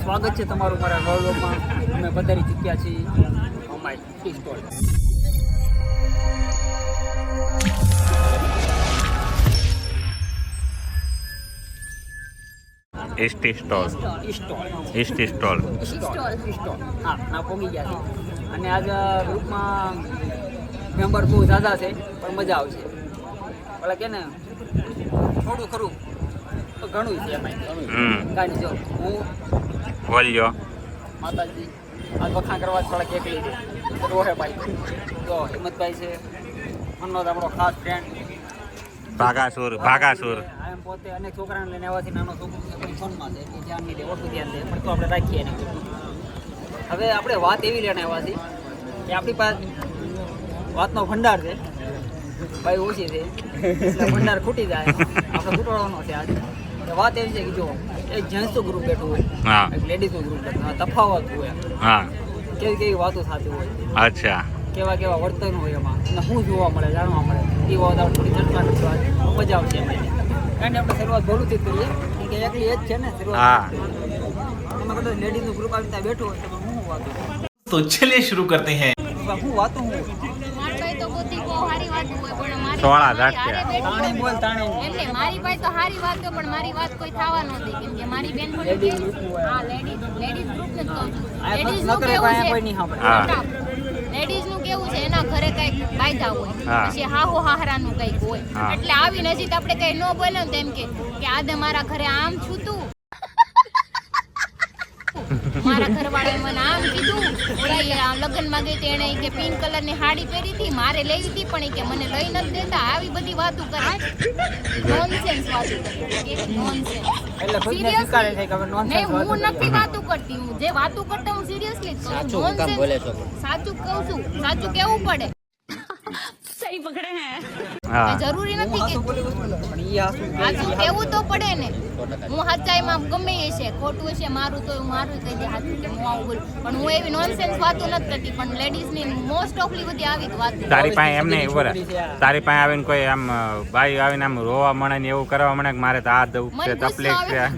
સ્વાગત છે તમારું મારા ગૌરવમાં અમે પધારી ચૂક્યા છીએ અમાય tea stall. ST stall. ST stall. Stall. હા ના પોગી ગયા છે. અને આજ ગ્રુપમાં મેમ્બર બહુ ઝાઝા છે પણ મજા આવશે. ઓલા કે ને થોડું ખરું તો ઘણું છે એમાં. કાંઈ જો. હું બોલ્યો માતાજી આ વખાણ કરવા થોડા એકલી છે? રોહેભાઈ જો હિંમતભાઈ છે મનોજ આપણો ખાસ ફ્રેન્ડ ભાગાસુર ભાગાસુર. એમ પોતે અનેક છોકરાને લઈને આવવાથી નાનો છોકરો છે પણ ફોનમાં છે કે ધ્યાન નહીં દે ઓછું ધ્યાન દે પણ તો આપણે રાખીએ એને હવે આપણે વાત એવી લઈને આવ્યા છીએ કે આપણી પાસે વાતનો ભંડાર છે. ભાઈ ઓછી છે ભંડાર ખૂટી જાય. આપણે ખૂટવાનો છે આજે. વાત એવી છે કે જો એક જેન્ટ્સનું ગ્રુપ બેઠું હોય હા. એક લેડીઝનું ગ્રુપ બેઠું તફાવત હોય હા. કેવી કેવી વાતો થતી હોય. અચ્છા. કેવા કેવા વર્તન હોય એમાં. અને શું જોવા મળે જાણવા મળે. એ વાત આપણે થોડી ચર્ચા કરશું મજા આવશે એમ કારણ કે આપણે શરૂઆત ભોલુંથી જ કરીએ. કારણ કે એકલી એ જ છે ને શરૂઆત. એમાં કદાચ લેડીઝનું ગ્રુપ આવી ત્યાં બેઠું હોય તો હું વાતો તો ચલે શરૂ કરતે હૈ. હું વાતો હું? સોળા ઝાટકે. હારે બેઠું તાણી બોલ તાણી. એમને મારી પાસે તો સારી વાત હોય પણ મારી વાત કોઈ થવા ન કેમ કે મારી બેન Ladies group હા લેડીઝ લેડીઝ ગ્રુપ ને કહું લેડીઝનું કેવું છે. લેડીઝનું કેવું એના ઘરે કંઈક કાયદા હોય હા. પછી હાહુ હાહરાનું કંઈક હોય. એટલે આવી નજીક આપણે કઈ ન બોલે ને તેમ કે કે આજે મારા ઘરે આમ છું તું મારા ઘરવાળાએ મને આમ કીધું ઓલા આ લગ્નમાં ગઈ ઈ કે પિંક કલરની સાડી પહેરી હતી મારે લઈ હતી પણ કે મને લઈ નથી દેતા. આવી બધી વાતો કરે. નોનસેન્સ વાતો કરે. નોનસેન્સ હું. નથી વાતો કરતી હું જે વાતો કરતા હું સિરિયસલી સાચું હું છો? સાચું કહું છું સાચું કેવું પડે? હા. જરૂરી નથી કે છે, કેવું તો પડે ને. હું સચ્ચાઈમાં ગમે એ છે ખોટું હશે મારું તો મારું કહી દે હાથું કે હું આવું બોલું. પણ હું એવી નોનસેન્સ વાતો નથી કરતી. પણ લેડીઝની મોસ્ટ ઓફલી બધી આવી વાત. તારી પાસે એમ નહીં છે આ. તારી પાસે આવીને કોઈ આમ ભાઈ આવીને આમ રોવા મળે ને એવું કરવા મળે કે મારે તો આ દઉં છે તકલીફ છે.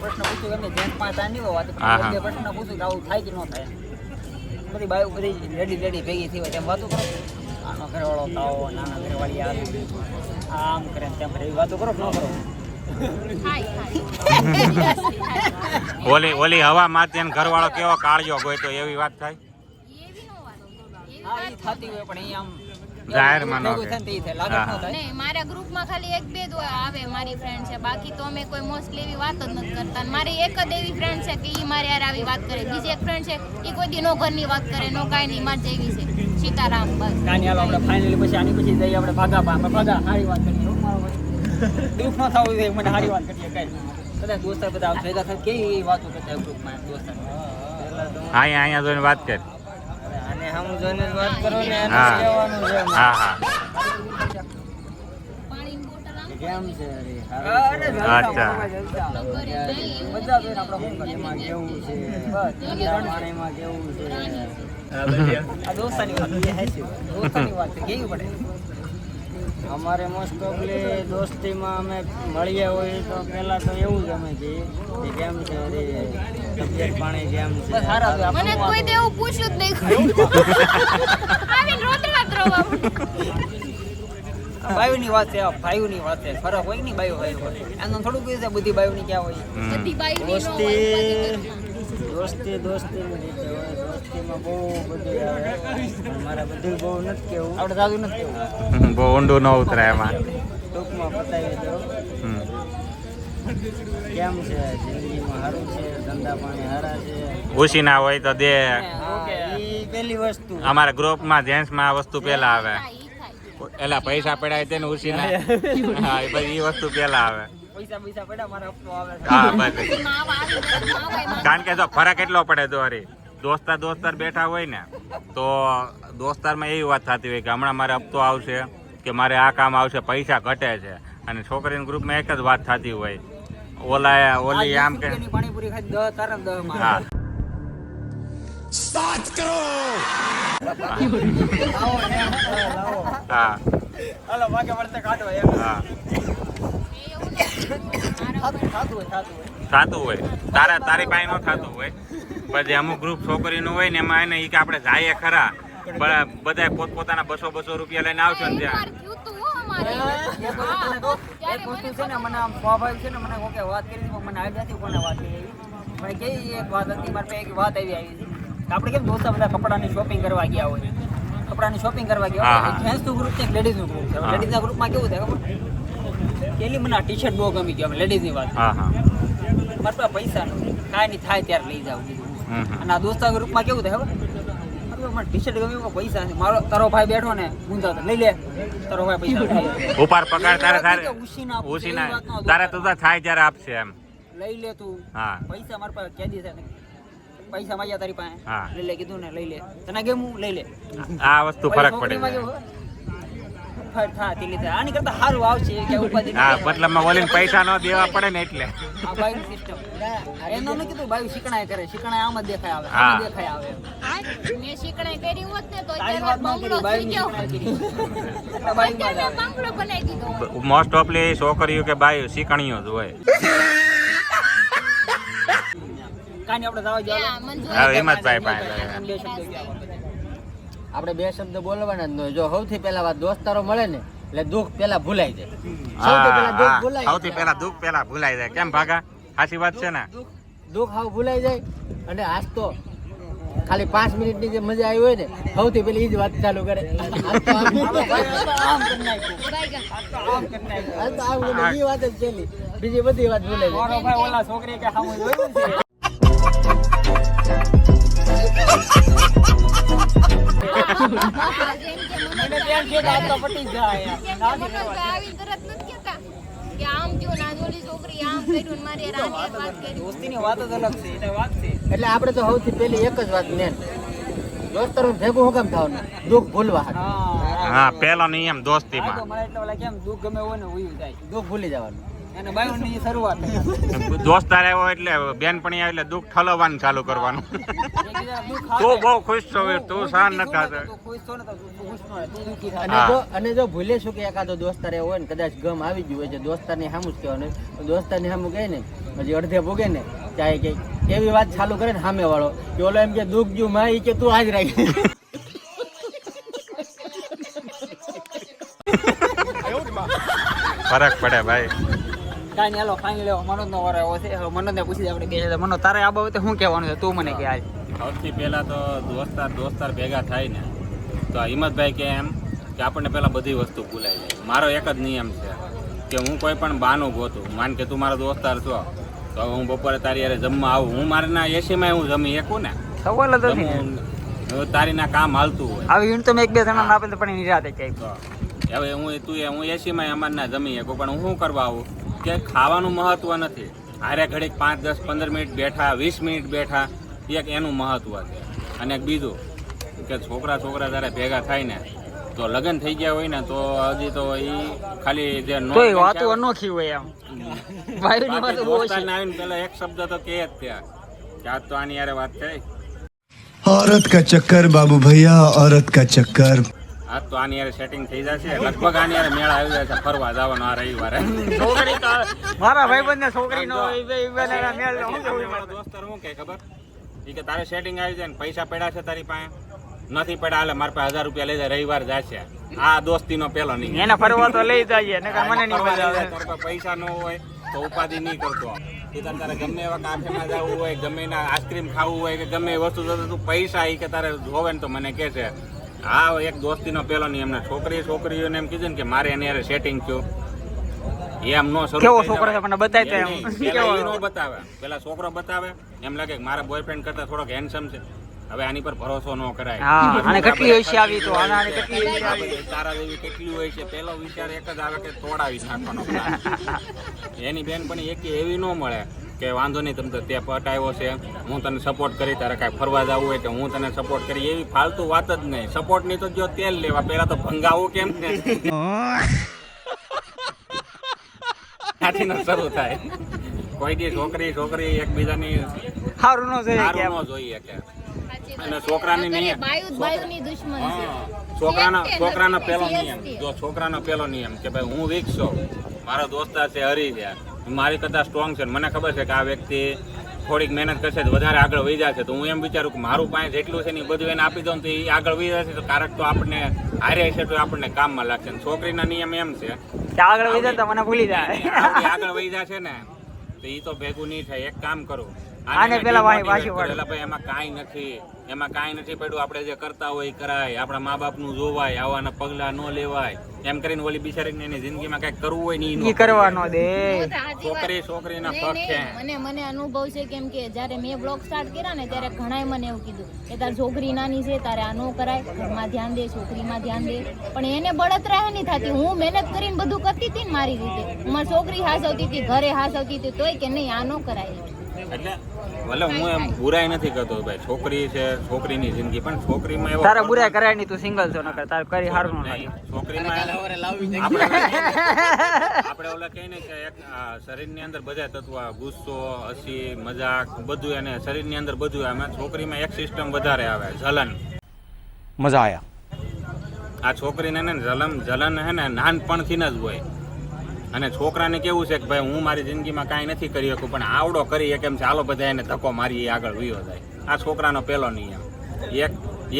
પ્રશ્ન પૂછ્યું એમને જેન્ટ્સ પાસે તાણ નહીં હોય વાત. હા, એક હા. બે પ્રશ્ન પૂછ્યું કે આવું થાય કે ન થાય. બધી બાયો બધી રેડી રેડી ભેગી થઈ હોય તેમ વાતો કરો. આનો ઘરવાળો તાવો નાના ઘરવાળી આવી. આમ કરે તેમ એવી વાતો કરો ન કરો? ઓલી ઓલી હવા મારતી ઘરવાળો કેવો કાળજો હોય ગોઈતો એવી વાત થાય? એવી નો વાત. હા એ થતી હોય પણ એ આમ જાહેરમાં ન ભેગું નહીં મારા ગ્રુપમાં ખાલી એક બે જ હોય આવે મારી ફ્રેન્ડ છે. બાકી તો અમે કોઈ મોસ્ટલી એવી વાત જ નથી કરતા. મારી એક જ એવી ફ્રેન્ડ છે કે ઈ મારી યાર આવી વાત કરે. બીજી એક ફ્રેન્ડ છે ઈ કોઈ દી નો ઘરની વાત કરે નો કાંઈ નહીં માર જેવી છે. સીતારામ બસ. કાની હાલો આપણે ફાઇનલી પછી આની પછી જઈએ આપણે ભાગા પા ભાગા સારી વાત કરીએ. હો મારો ભાઈ. દુઃખ ન થવું જોઈએ મને સારી વાત કરીએ કઈ બધા દોસ્તાર બધા ભેગા થાય કેવી વાતો કરતા ગ્રુપમાં દોસ્તાર. હા અહીંયા જોઈને વાત કર. અને જોઈને વાત કરો ને એને. કહેવાનું છે હા હા. પાણીની બોટલ આમ કેમ છે અરે? અચ્છા. બધા આપણે કેવું કેવું આ દોસ્તાની વાત છે હાચી વાત. વાત છે કેવી પડે? અમારે મોસ્ટ ઓફલી દોસ્તીમાં અમે મળ્યા હોય તો પહેલાં તો એવું જ અમે કહીએ કે કેમ છે તબિયત પાણી કેમ છે? મને કોઈ દેવું પૂછ્યું જ નહીં આવીને રોતડા જ રોવા વાત છે આ ભાઈઓની વાત છે. ફરક હોય ભાઈઓ ભાઈઓ હોય? એનું થોડુંક એ છે બધી ભાઈઓની ક્યાં હોય? દોસ્તી દોસ્તી દોસ્તી. બહુ બધું આવે બધું બહુ નથી કેવું. આપણે સાદું નથી કેવું. બહુ ઊંડું ન ઉતરાય એમાં. ટૂંકમાં પતાવી દો કેમ છે? જિંદગીમાં સારું છે? ધંધા પાણી સારા છે? ખુશી ના હોય તો દે. પહેલી વસ્તુ. અમારા ગ્રુપમાં જેન્ટ્સમાં આ વસ્તુ પેલા આવે. એટલે ઈ થાય. એલા પૈસા પડાય તેને ઉછી ના. હા એ વસ્તુ પેલા આવે. પૈસા પૈસા પડ્યા મારા હપ્તો આવે. છે હા બસ. કારણ કે જો ફરક એટલો પડે દોરી દોસ્તાર દોસ્તાર બેઠા હોય ને તો દોસ્તારમાં એવી વાત થતી હોય કે હમણાં મારે હપ્તો આવશે કે મારે આ કામ આવશે પૈસા ઘટે છે. અને છોકરીના ગ્રુપમાં એક જ વાત થતી હોય. ઓલા ઓલી આમ કે. હા. હાલો વાગે કાઢો હા એવું નથી. મારા ઉપર થતું હોય. થતું હોય થતું હોય તારા તારી પાસે નો થતું હોય. પછી અમુક ગ્રુપ છોકરીનું હોય ને એમાં એને કે આપણે જાય ખરા. પણ બધા પોતપોતાના બસો બસો રૂપિયા લઈને આવશો ને આપણે કેમ દોસ્તા બધા કપડાની શોપિંગ કરવા ગયા હોય? કપડાની શોપિંગ કરવા ગયા હોય? હા. જેન્ટ્સનું ગ્રુપ છે લેડીઝ ના લેડીઝના ગ્રુપમાં કેવું થાય ખબર? પેલી મને ટી શર્ટ બહુ ગમી ગયો. લેડીઝની વાત હા હા. મારી પાસે પૈસા નથી કાંઈ નહીં થાય ત્યારે લઈ જાવ. અને આ દોસ્તા ગ્રુપમાં કેવું થાય ખબર? મને ટી શર્ટ ગમી પૈસા નથી મારો તારો ભાઈ બેઠો ને ગુંજા લઈ લે. તારો ભાઈ પૈસા પગાર તારે તારે. તારે તું તો થાય ત્યારે આપશે એમ. લઈ લે તું. હા. પૈસા મારી પાસે કેદી છે પૈસા માંગ્યા તારી પાસે. લઈ લે કીધું ને લઈ લે. તને કેમ લઈ લે. આ વસ્તુ ફરક પડે છોકરીમાં છે કેવું ફર થા તે લીધે. આની કરતા સારું આવશે કે ઉપાધિ હા મતલબમાં ઓલીને પૈસા ન દેવા પડે ને એટલે. આ બાઈક સિસ્ટમ એનો મેં કીધું બાઈ શીખણાય કરે. શીખણાય આમ જ દેખાય આવે આમ દેખાય આવે. મેં શીખણાઈ કરી હોત ને તો અત્યારે બંગલો થઈ ગયો. શીખણાય કરી. એટલે બાઈકમાં જ અત્યારે આવે બંગલો બનાવી દીધો. મોસ્ટ ઓફલી છોકરીઓ કે બાઈ શીખણીઓ જ હોય. કાંઈ આપણે જવા ત્યાં જવા હા, હિંમતભાઈ પાસે. બે શબ્દો કહેવા. આપણે બે શબ્દ બોલવાના જ નહીં જો સૌથી પહેલા વાત દોસ્તારો મળે ને એટલે દુઃખ પહેલા ભૂલાઈ જાય. સૌથી પહેલા દુઃખ પહેલા ભૂલાઈ જાય. કેમ ભાગા? સાચી વાત છે ને? દુઃખ હાવ ભૂલાઈ જાય. અને આજ તો ખાલી પાંચ મિનિટની જે મજા આવી હોય ને સૌથી પેલી એ જ વાત ચાલુ કરે. બીજી બધી વાત ભૂલાઈ જાય. મારો છોકરી એટલે વાત છે એટલે આપણે તો સૌથી પહેલી એક જ વાત મેન દોસ્તરો ભેગું હું કેમ થવાનું? દુઃખ ભૂલવા હા હા પેલો નિયમ આ તો દોસ્તીમાં એટલે કેમ દુઃખ ગમે હોય ને ઉયું જાય. દુઃખ ભૂલી જવાનું. અને બાયુની શરૂઆત થાય. દોસ્તાર આવ્યો એટલે બેનપણી આવી એટલે દુઃખ ઠલવવાનું ચાલુ કરવાનું તો બહુ ખુશ છો તું શાન નથી. અને. જો અને જો ભૂલે શું કે એકાદો દોસ્તાર એવો હોય ને કદાચ ગમ આવી ગયું હોય છે દોસ્તારની સામું જ કહેવાનું દોસ્તારની સામું કહે ને પછી અડધે ભોગે ને ચાહે કે એવી વાત ચાલુ કરે ને સામે વાળો કે ઓલો એમ કે દુઃખ જ્યું માં ઈ કે તું આજ રાખી ફરક પડે ભાઈ કાંઈ નહીં, હાલો ફાઇનલ લેવો મનોજનો વારો આવ્યો છે. મનોજને પૂછી આપણે કે છે મનો તારે આ બાબતે શું કહેવાનું છે? તું મને કે આજ. સૌથી પહેલા તો દોસ્તાર દોસ્તાર ભેગા થાય ને તો હિંમતભાઈ કે એમ કે આપણને પહેલાં બધી વસ્તુ ભૂલાઈ જાય. મારો એક જ નિયમ છે કે હું કોઈ પણ બાનું ગોતું માન કે તું મારો દોસ્તાર છો તો હું બપોરે તારી યારે જમવા આવું. હું મારના એસીમાં હું જમી શકું ને? સવાલ જ નથી. જમવું તારી ના કામ હાલતું હોય. આવી ઈંટ તો મેં એક બે જણા આપે તો પણ નિરાતે રાતે હવે હું તું એ હું એસીમાં અમારના જમી શકું પણ હું શું કરવા આવું? કે ખાવાનું મહત્વ નથી હારે ઘડીક પાંચ દસ પંદર મિનિટ બેઠા વીસ મિનિટ બેઠા એક એનું મહત્વ છે અને એક બીજું કે છોકરા છોકરા જ્યારે ભેગા થાય ને તો લગ્ન થઈ ગયા હોય ને તો હજી તો એ ખાલી જે નો તોય વાતો અનોખી હોય એમ ભાઈની બાકી વાતો બહુ દોસ્તારને ઓછી આવીને પેલા એક શબ્દ તો કે જ ત્યાં કે આજ તો આની યારે વાત થઈ औरत का चक्कर बाबू भैया औरत का चक्कर આજ તો આની યારે સેટિંગ થઈ જશે. લગભગ આની યારે મેળા આવી જશે ફરવા જવાનો આ રવિવારે. છોકરી તો મારા ભાઈબંધ ને છોકરી નો હું દોસ્તાર શું કે ખબર? ઈ કે તારે સેટિંગ આવી જાય ને પૈસા પડ્યા છે તારી પાસે. નથી પડ્યા હાલે મારા પાસે હજાર રૂપિયા લઈ જાય રવિવાર જશે. આ દોસ્તી નો પેલો નહીં. એને ફરવા તો લઈ જઈએ ને મને નહીં મજા આવે. જાય, પૈસા ન હોય તો ઉપાધિ નહીં કરતો. તારે ગમે એવા કાફેમાં જવું હોય ગમે આઈસ્ક્રીમ ખાવું હોય કે ગમે એ વસ્તુ તું પૈસા એ કે તારે જોવે ને તો મને કે છે. આ એક દોસ્તીનો પેલો ની એમને છોકરી છોકરીઓને એમ કીધું ને કે મારે એની હારે સેટિંગ થયું. એમ નો કેવો છોકરો છે? મને બતાય એમ કેવો? નો બતાવે. પેલા છોકરો બતાવે. એમ લાગે કે મારા બોયફ્રેન્ડ કરતા થોડોક હેન્ડસમ છે. હવે આની પર ભરોસો ન કરાય. હા અને કેટલી હોશિયાર આવી તો આના અને કેટલી હોય આવી તારા દેવી કેટલી હોય છે? પેલો વિચાર એક જ આવે કે તોડાવી નાખવાનો એની બેન પણ એક એવી ન મળે. કે વાંધો નહીં તમે તો તે પટાવ્યો છે. હું તને સપોર્ટ કરી તારે કાંઈ ફરવા જવું હોય કે હું તને સપોર્ટ કરી એવી ફાલતુ વાત જ નહીં. સપોર્ટની તો જો તેલ લેવા પહેલાં તો ભંગાવું કેમ ને? ત્યાંથી ન શરૂ થાય. કોઈ દી છોકરી છોકરી એકબીજાની સારું ન જોઈએ કે ન જોઈએ કે. અને છોકરાની નિયમ. છોકરાના તે, છોકરાનો પહેલો પેલો નિયમ. જો છોકરાનો પેલો નિયમ કે ભાઈ હું વીક છું મારો દોસ્તાર છે હરી છે મારી કરતાં સ્ટ્રોંગ છે મને ખબર છે કે આ વ્યક્તિ થોડીક મહેનત કરશે તો વધારે આગળ વહી જશે. તો હું એમ વિચારું કે મારું પાસે જેટલું છે ને એ બધું એને આપી દઉં તો એ આગળ વહી જશે. તો કારક તો આપણને હારે છે તો આપણને કામમાં લાગશે. ને છોકરીના નિયમ એમ છે. આગળ વહી જાય તો મને ભૂલી જાય. આગળ વહી જશે ને તો એ તો ભેગું નહીં થાય. એક કામ કરો. આને પેલા ભાઈ પાછું એમાં કાંઈ નથી. એમાં કાંઈ નથી પડ્યું. આપણે જે કરતા હોય એ કરાય. આપણા મા બાપનું જોવાય આવાના પગલા ન લેવાય. એમ કરીને ઓલી બિચારીને એની જિંદગીમાં કંઈક કરવું હોય નહીં ઈ કરવાનો દે. છોકરી છોકરીના પગ છે. મને મને અનુભવ છે કેમ કે જ્યારે મેં બ્લોગ સ્ટાર્ટ કર્યા ને ત્યારે ઘણાએ મને એવું કીધું કે તાર છોકરી નાની છે તારે આ ન કરાય. ઘરમાં ધ્યાન દે છોકરીમાં ધ્યાન દે. પણ એને બળતરા નહીં થતી. હું મહેનત કરીને બધું કરતી હતી ને મારી રીતે. મારી છોકરી હાસવતી હતી ઘરે હાસવતી હતી તોય કે નહીં આ ન કરાય. એટલે ભલે હું એમ બુરાઈ નથી કરતો ભાઈ છોકરી છે છોકરીની જિંદગી પણ છોકરીમાં એવો તારા બુરાઈ કરાય નહીં તું સિંગલ છો નકર તાર કરી હારું ન થાય છોકરીમાં આપણે ઓલા કહીને કે એક શરીરની અંદર બધા તત્વ ગુસ્સો હસી મજાક બધું એને શરીરની અંદર બધું આમાં છોકરીમાં એક સિસ્ટમ વધારે આવે જલન. મજા આયા. આ છોકરીને ને જલમ જલન હે ને નાનપણથી જ હોય. અને છોકરાને કેવું છે કે ભાઈ હું મારી જિંદગીમાં કાંઈ નથી કરી શકું પણ આવડો કરી કેમ ચાલો બધા એને ધક્કો મારી આગળ વયો જાય. આ છોકરાનો પહેલો નિયમ. એક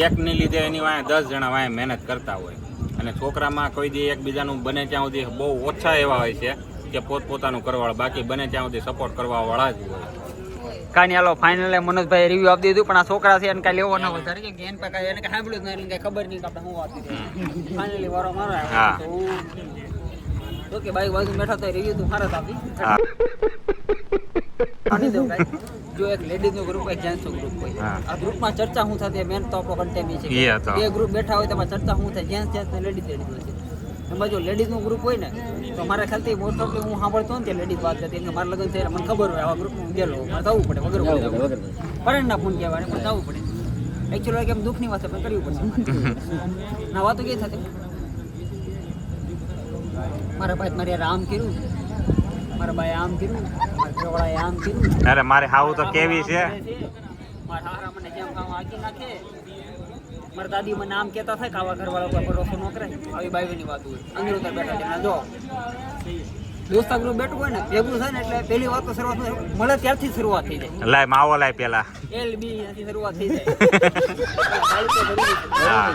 એકની લીધે એની વાંહે દસ જણા વાંહે મહેનત કરતા હોય. અને છોકરામાં કોઈ દી એકબીજાનું બને ત્યાં સુધી બહુ ઓછા એવા હોય છે કે પોતપોતાનું કરવાવાળા બાકી બને ત્યાં સુધી સપોર્ટ કરવા વાળા જ હોય. કાંઈ હાલો ફાઇનલ મનોજભાઈ રિવ્યુ આપી દીધું પણ આ છોકરા છે એને કાંઈ લેવો ન વધારે કે એને કાંઈ એને કાંઈ સાંભળ્યું જ નહીં એટલે કાંઈ ખબર નહીં કે આપણે શું વાત ફાઇનલી વારો મારો હા. તો હું કે બાઈક બાજુ બેઠા તો રિવ્યુ તું મારા જ આપી. હા. જો એક લેડીઝનું ગ્રુપ હોય જેન્ટ્સનું ગ્રુપ હોય. આ આ ગ્રુપમાં ચર્ચા શું થતી મેન તો આપણો કન્ટેન્ટ છે. એ બે ગ્રુપ બેઠા હોય તેમાં ચર્ચા શું થાય? જેન્ટ્સ જેન્ટ્સ ને લેડીઝ લેડીઝ હોય છે. એમાં જો લેડીઝનું ગ્રુપ હોય ને તો મારા ખ્યાલથી મોટો કે હું સાંભળતો ને લેડીઝ વાત કરતી કે મારા લગ્ન થયેલા મને ખબર હોય આવા ગ્રુપમાં હું ગયેલો મારે થવું પડે વગર જવું પડે પડે, પણ ના ફોન કહેવાય પણ થવું પડે. એકચ્યુઅલી કેમ દુઃખની વાત પણ કરવી પડશે. ના વાતો કઈ થતી? મારા ભાઈ મારે રામ આમ કર્યું. મારા ભાઈ આમ કર્યું. મારા આમ કર્યું. અરે મારે હાવું તો કેવી છે. મારા હારા મને જેમ કામ આકી નાખે? મારા દાદી મને આમ કહેતા થાય કાવા આવા ઘરવાળા કોઈ ભરોસો ન કરે આવી બાઈઓની વાત હોય. અંદર ઉતર બેઠા છે જો. દોસ્તા ગ્રુપ બેઠું હોય ને ભેગું થાય ને એટલે પહેલી વાત તો શરૂઆત થાય. મળે ત્યારથી શરૂઆત થઈ જાય. લાય માવો લાય પેલા. એલ બી ત્યાંથી શરૂઆત થઈ જાય. હા.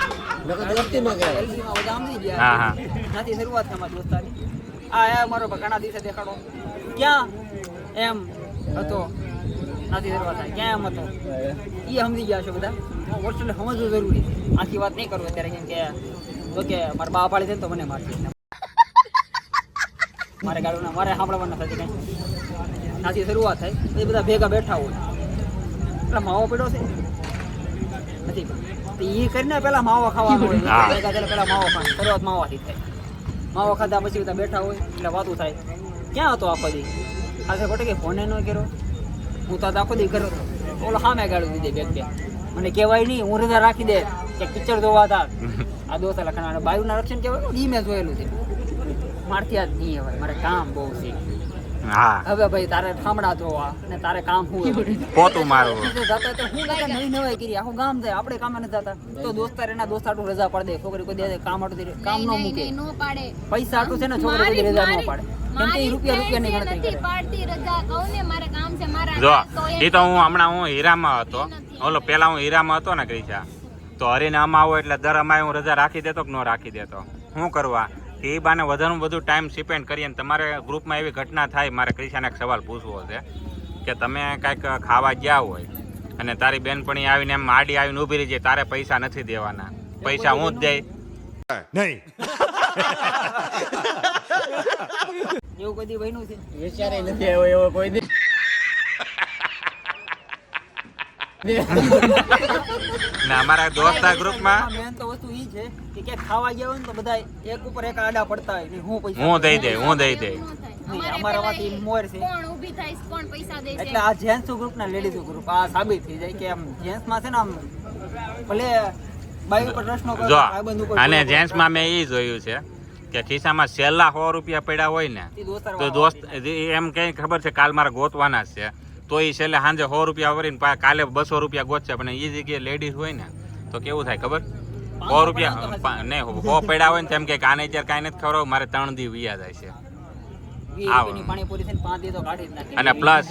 હા, હા. ત્યાંથી શરૂઆત થાય દોસ્તાની આ આ મારો ઘણા દિવસે દેખાડો. ક્યાં? એમ હતો. નથી શરૂઆત થાય. ક્યાં એમ હતો? એ સમજી ગયા છો બધા? હોસ્ટેલ સમજવું જરૂરી આખી વાત નહીં કરવું અત્યારે કેમ કે તો કે મારા બા પાડી છે ને તો મને મારશે. મારે ગાડું મારે સાંભળવા નથી કંઈ. ત્યાંથી શરૂઆત થાય એ બધા ભેગા બેઠા હોય. એટલે માવો પડ્યો છે. નથી તો એ કરીને પેલા માવો ખાવાનો હોય. ભેગા પેલા માવો ખાવા શરૂઆત માવાથી થાય. માવો ખાધા પછી બધા બેઠા હોય એટલે વાતું થાય. ક્યાં હતો આખો દી આજે ખોટે કે ફોને ન કર્યો? હું તો આખો દી કર્યો ઓલો સામે ગાડું દીધી બેગ બે મને કહેવાય નહીં હું રજા રાખી દે. કે પિક્ચર જોવા હતા આ દોસ્ત લખણા બાયુના રક્ષણ કહેવાય ઈ મેં જોયેલું છે. મારથી જ નહીં હવે મારે કામ બહુ છે. હા. હવે ભાઈ તારે ઠામડા જોવા અને તારે કામ શું હોય? પોતું મારું જતા તો હું કઈ નવી નવાઈ કરી. આખું ગામ જાય આપણે કામ નથી જતા. તો દોસ્તાર એના દોસ્ત આટલું રજા પડે દે. છોકરી કોઈ દે કામ હાટુ કામ ન મૂકે. નો પૈસા આટલું છે ને છોકરી કોઈ રજા ન પાડે. કેમ કે એ રૂપિયા રૂપિયાની મારી ગણતરી નથી કરે. પાડતી રજા. કહું ને મારે કામ છે મારા જો એ તો હું હમણાં હું હીરામાં હતો. ઓલો પેલા હું હીરામાં હતો ને ક્રિશા તો હરીને આમાં આવો એટલે દર અમારે હું રજા રાખી દેતો કે ન રાખી દેતો? શું કરવા કે એ બાને વધારે વધુ ટાઈમ સ્પેન્ડ કરીએ ને તમારે ગ્રુપમાં એવી ઘટના થાય મારે ક્રિશાને એક સવાલ પૂછવો છે કે તમે કાંઈક ખાવા ગયા હોય અને તારી બેનપણી આવીને એમ આડી આવીને ઊભી રહી જાય તારે પૈસા નથી દેવાના. પૈસા હું જ દઈ? નહીં. એવું કોઈ દી બન્યું છે? વિચારે નથી આવ્યો એવો કોઈ દી ને. અમારા દોસ્તા ગ્રુપમાં મેન તો વસ્તુ ઈ છે કે ક્યાંક ખાવા ગયા હોય ને તો બધા એક ઉપર એક આડા પડતા હોય ને હું પૈસા હું દઈ દે હું દઈ દે. અમારામાંથી મોર છે. કોણ ઊભી થાય કોણ પૈસા દે છે? એટલે આ જેન્ટ્સ ગ્રુપ ના લેડીઝ ગ્રુપ આ સાબિત થઈ જાય કે આમ જેન્ટ્સમાં છે ને આમ ભલે બાઈ ઉપર પ્રશ્નો કરો જો અને જેન્ટ્સ જેન્ટ્સમાં મેં એ જોયું છે કે ખિસ્સામાં છેલ્લા સો રૂપિયા પડ્યા હોય ને તો દોસ્ત એમ કઈ ખબર છે કાલ મારે ગોતવાના છે. તો એ છેલ્લે સાંજે સો રૂપિયા વરીને પાછા કાલે બસો રૂપિયા ગોતશે પણ એ જગ્યાએ લેડીઝ હોય ને તો કેવું થાય ખબર? સો રૂપિયા નહીં સો પડ્યા હોય ને તેમ કે આને અત્યારે કાંઈ નથી ખબર મારે ત્રણ દી વિયા જાય છે. અને પ્લસ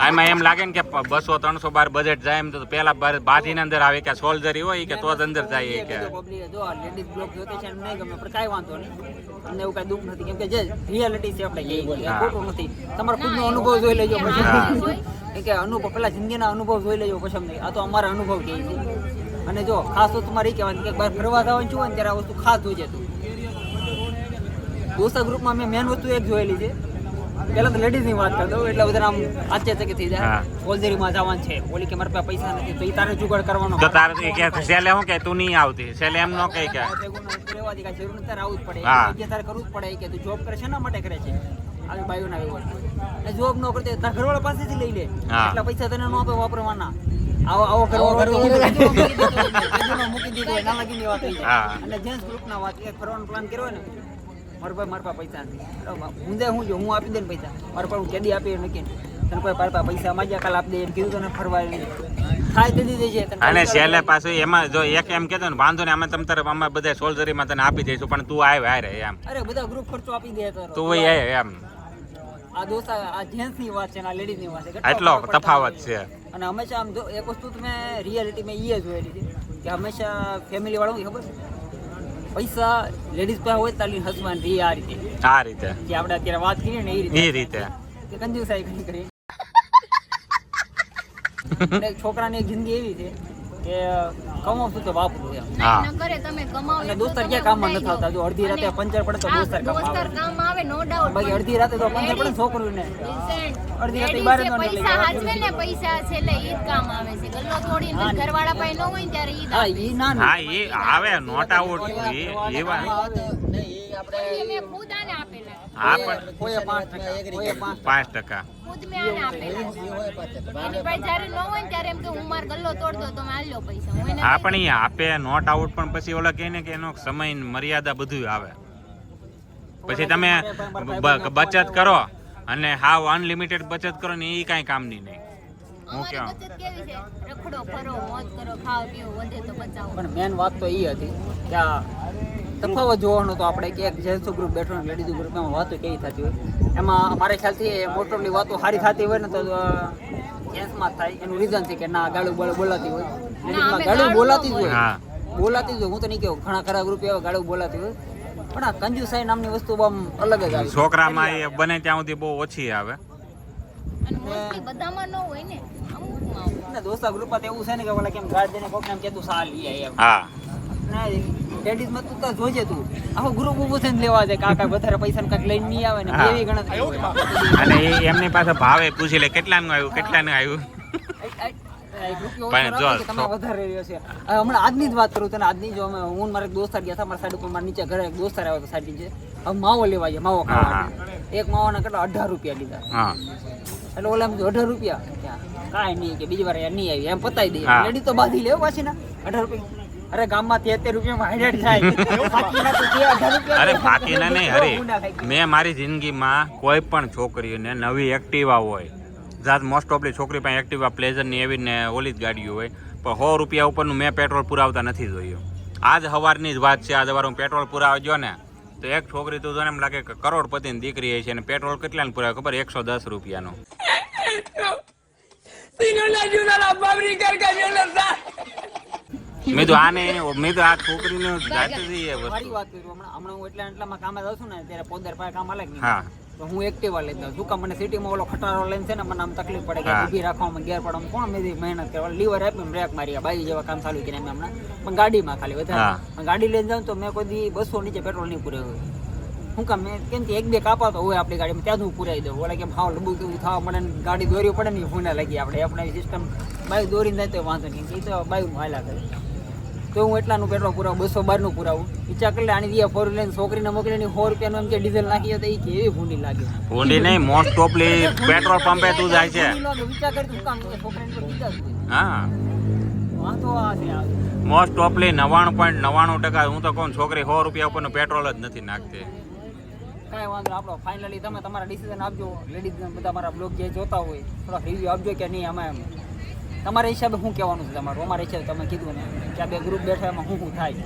આમાં એમ લાગે ને કે બસો ત્રણસો બાર બજેટ જાય એમ તો પેલા બાજીને અંદર આવે કે સોલ્જરી હોય કે તો જ અંદર જાય કે. પબ્લિક જો લેડીઝ બ્લોક જોતે છે એમ નહીં ગમે પણ કાંઈ વાંધો નહીં. અમને એવું કાંઈ દુઃખ નથી. કેમ જે રિયાલિટી છે આપણે કહીએ છીએ, હા. ખોટું નથી. તમારો ખુદનો અનુભવ જોઈ લેજો. કે અનુભવ પેલા જિંદગીના અનુભવ જોઈ લેજો પછી અમને. આ તો અમારા અનુભવ કહે છે. અને જો ખાસ તો તમારે એ કહેવાનું કે બહાર ફરવા જવાનું છું ને ત્યારે આ વસ્તુ ખાસ જોઈ જતું. દોસ્તા ગ્રુપમાં મેં મેન વસ્તુ એક જોયેલી છે પહેલા તો લેડીઝની વાત કરતો એટલે બધા આમ આશ્ચર્ય થઈ જાય હા. જવાનું છે ઓલી કે મારા પાસે પૈસા નથી તો એ તારે જુગાડ કરવાનો તો તારે એ કે સેલે હું કે તું નહીં આવતી સેલે એમ ન કહે કે રહેવાથી કાંઈ જરૂર નથી, તારે આવવું જ પડે કે તારે કરવું જ પડે કે તું જોબ કરે છે ના માટે કરે છે આવી બાયોના વ્યવહાર જોબ ન કરતી તાર ઘરવાળા પાસેથી લઈ લે. એટલા પૈસા તને ન આપે વાપરવાના આવો આવો તો મૂકી દીધો ને, લાગીની વાત થઈ અને જેન્ટ્સ ગ્રુપના વાત ફરવાનો પ્લાન કર્યો ને મારા પાસે મારા પાસે નથી. હું જાય હું જો હું આપી દે ને પૈસા. મારા પાસે હું કેદી આપી નક્કી. તને કોઈ મારા પાસે માંગ્યા કાલ આપી દે એમ કીધું તને ફરવા થાય તે દીધી છે અને છેલ્લે પાછું એમાં જો એક એમ કહેતો ને વાંધો ને અમે તમ તરફ અમે બધા સોલ્જરીમાં તને આપી દઈશું પણ તું આવ્યો હારે એમ. અરે બધા ગ્રુપ ખર્ચો આપી દે તું એ એમ. આ દોસ્ત આ જેન્ટ્સની વાત છે અને આ લેડીઝની વાત છે. એટલો તફાવત છે. અને હંમેશા આમ જો એક વસ્તુ તમે રિયાલિટી મેં એ જોયેલી છે કે હંમેશા ફેમિલી વાળું ખબર છે? પૈસા લેડીઝ પાસે હોય તાલી હસવાન રી આ રીતે. આ રીતે. જે આપણે અત્યારે વાત કરીએ ને એ રીતે. એ રીતે. કે કંજુસાઈ કરી છોકરાની જિંદગી એવી છે. કે કમાવશું તો વાપરું એમ. હા. કરે તમે કમાઓ અને એટલું ક્યાં કામમાં નથી આવતા? જો અડધી રાતે પંચર પડે તો હા, કામ આવે. નો ડાઉટ બાકી અડધી રાતે તો પંચર પડે ને અડધી રાતે બહાર જ પૈસા ને પૈસા છેલ્લે ઈ કામ આવે છે. ગલ્લો તોડીને ઘરવાળા પાસે ન હોય ત્યારે ઈ હા ઈ ના હા આવે નોટ આઉટ હા પણ કોઈએ પાંચ ટકા. કોઈએ હું પણ એ આપે નોટ આઉટ પણ પછી ઓલા કહે ને કે એનો સમય મર્યાદા બધું આવે. પછી તમે બચત કરો અને હાવ અનલિમિટેડ બચત કરો ને એ કાંઈ કામની નહીં. હું અમારી કેવા બચત કેવી છે? રખડો ફરો મોજ કરો ખાઓ પીઓ વધે તો બચાવો. પણ મેન વાત તો એ હતી કે આ તફાવત જોવાનો તો આપણે કે એક જેન્ટ્સ ગ્રુપ બેઠો ને લેડીઝ ગ્રુપમાં વાતો કેવી થતી હોય? એમાં મારા ખ્યાલથી મોસ્ટ વાતો સારી થતી હોય ને તો જેન્ટ્સમાં થાય. એનું રીઝન છે કે ના ગાળું બોલ બોલાતી હોય. લેડીઝમાં ગાળું ગાળું બોલાતી જ હોય. બોલાતી જ હોય. હું તો નહીં કહું ઘણા ખરા ગ્રુપ એવા ગાળું બોલાતી હોય. પણ આ કંજુસાઈ નામની વસ્તુ આમ અલગ જ આવે. છોકરામાં એ બને ત્યાં સુધી બહુ ઓછી આવે. અને બધામાં ન હોય ને અમુકમાં દોસ્તા ગ્રુપમાં તો એવું છે ને કે ઓલા કેમ ગાર્ડ દઈને કોક એમ કે સાલ હા. લેડીઝમાં તું તો જોજે તું. આખો ગ્રુપ ઊભું થઈને લેવા જાય કાકા વધારે પૈસા કાંઈક લઈને નહીં આવે ને એવી ગણતરી અને એ એમની પાસે ભાવે પૂછી લે કેટલાનું આવ્યું? કેટલાનું આવ્યું? આજની જ વાત કરું તને આજની જો અમે હું મારે દોસ્તાર ગયા હતા મારા સાઈડ ઉપર મારા નીચે ઘરે એક દોસ્તાર આવ્યો હતો સાઈડ નીચે. હવે માવો લેવા ગયા માવો ખાવા એક માવાના કેટલા? અઢાર રૂપિયા લીધા. એટલે ઓલા અઢાર રૂપિયા. ક્યાં? કાંઈ નહીં કે બીજી વાર નહીં આવી. એમ પતાવી દઈએ લેડી તો બાંધી લેવો પાછી ના અઢાર રૂપિયા. અરે ગામમાં તેતેર રૂપિયામાં હાઈડેડ થાય. અરે ફાકીના નહીં. અરે. મેં મારી જિંદગીમાં કોઈ પણ છોકરીઓને નવી એક્ટિવા હોય જાત મોસ્ટ ઓફલી છોકરી પાસે એક્ટિવા પ્લેઝરની એવી ને ઓલી જ ગાડીઓ હોય પણ સો રૂપિયા ઉપરનું મેં પેટ્રોલ પુરાવતા નથી જોયું. આજ સવારની જ વાત છે આજ સવારે હું પેટ્રોલ પુરાવજો ને તો એક છોકરી તો જોને એમ લાગે કે કરોડપતિની દીકરી છે અને પેટ્રોલ કેટલાને પુરાવે ખબર? એકસો દસ રૂપિયાનું. મેં તો આને મેં તો આ છોકરીને જાતે જ એ મારી વાત કરું હમણાં હમણાં હું એટલા એટલામાં કામે જાઉં છું ને ત્યારે પોદર પાસે કામ અલગ નહીં. હા. તો હું એક્ટિવા લઈ દઉં શું કામ મને સિટીમાં ઓલો ખટારો લઈને છે ને મને આમ તકલીફ પડે કે. ઊભી રાખવામાં ગેર પડે કોણ મેં મહેનત કરવા લીવર આપી બ્રેક મારી બાઈ જેવા કામ ચાલુ કરીને મેં હમણાં. પણ ગાડીમાં ખાલી વધારે. ગાડી લઈને જાઉં તો મેં કોઈ દી બસો નીચે પેટ્રોલ નહીં પૂરે હું કામ મેં કેમ કે એક બે કાપાતો હોય આપણી ગાડીમાં ત્યાં જ હું પુરાઈ દઉં. ઓલા કેમ હાવ લબુ કેવું થવા મળે ગાડી દોરી પડે ને ફૂના લાગી આપણે. આપણે સિસ્ટમ બાઈક દોરીને જાય તો વાંધો નહીં. એ તો બાઈક હાલા કરે. તો હું એટલાનું પેટ્રોલ પુરાવું બસો બારનું પુરાવું. વિચાર કરી આની દિયા ફોર લઈને છોકરીને મોકલીને સો રૂપિયાનું એમ કે ડીઝલ નાખી તો એ કેવી ભૂંડી લાગે? ભૂંડી નહીં મોસ્ટ ઓફલી પેટ્રોલ પંપે તું જાય છે. વિચાર કરી તું કામ. હા. વાંધો આ છે. મોસ્ટ ઓફલી નવાણું પોઈન્ટ નવાણું ટકા હું તો કહું છોકરી સો રૂપિયા ઉપરનું પેટ્રોલ જ નથી નાખતી. કાંઈ વાંધો. આપણો ફાઇનલી તમે તમારા ડિસિઝન આપજો. લેડીઝ બધા મારા બ્લોગ જે જોતા હોય થોડા રિવ્યુ આપજો કે નહીં એમ. તમારા હિસાબે શું કહેવાનું છે તમારું અમારા હિસાબે તમે કીધું ને કે આ બે ગ્રુપ બેઠા એમાં શું શું થાય.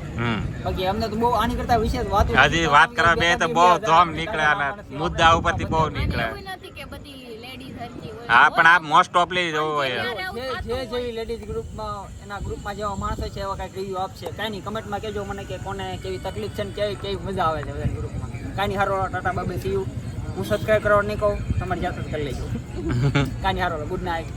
બાકી અમને તો બહુ આની કરતા વિશે વાત હજી વાત કરવા બે તો બહુ ધોમ નીકળે અને મુદ્દા ઉપરથી બહુ નીકળે. એવું નથી કે બધી લેડીઝ હરખી હોય. હા પણ આ મોસ્ટ ઓફલી જોવું હોય જે જે જેવી લેડીઝ ગ્રુપમાં એના ગ્રુપમાં જેવા માણસો છે એવા કાંઈક રિવ્યુ આપશે. કાંઈ નહીં કમેન્ટમાં કહેજો મને કે કોને કેવી તકલીફ છે ને કેવી કેવી મજા આવે છે બધા ગ્રુપમાં કાંઈ નહીં હારો ટાટા બાબે સી હું સબસ્ક્રાઈબ કરવા નહીં કહું તમારી જાતે જ કરી લેજો. કાંઈ નહીં હારો ગુડ નાઇટ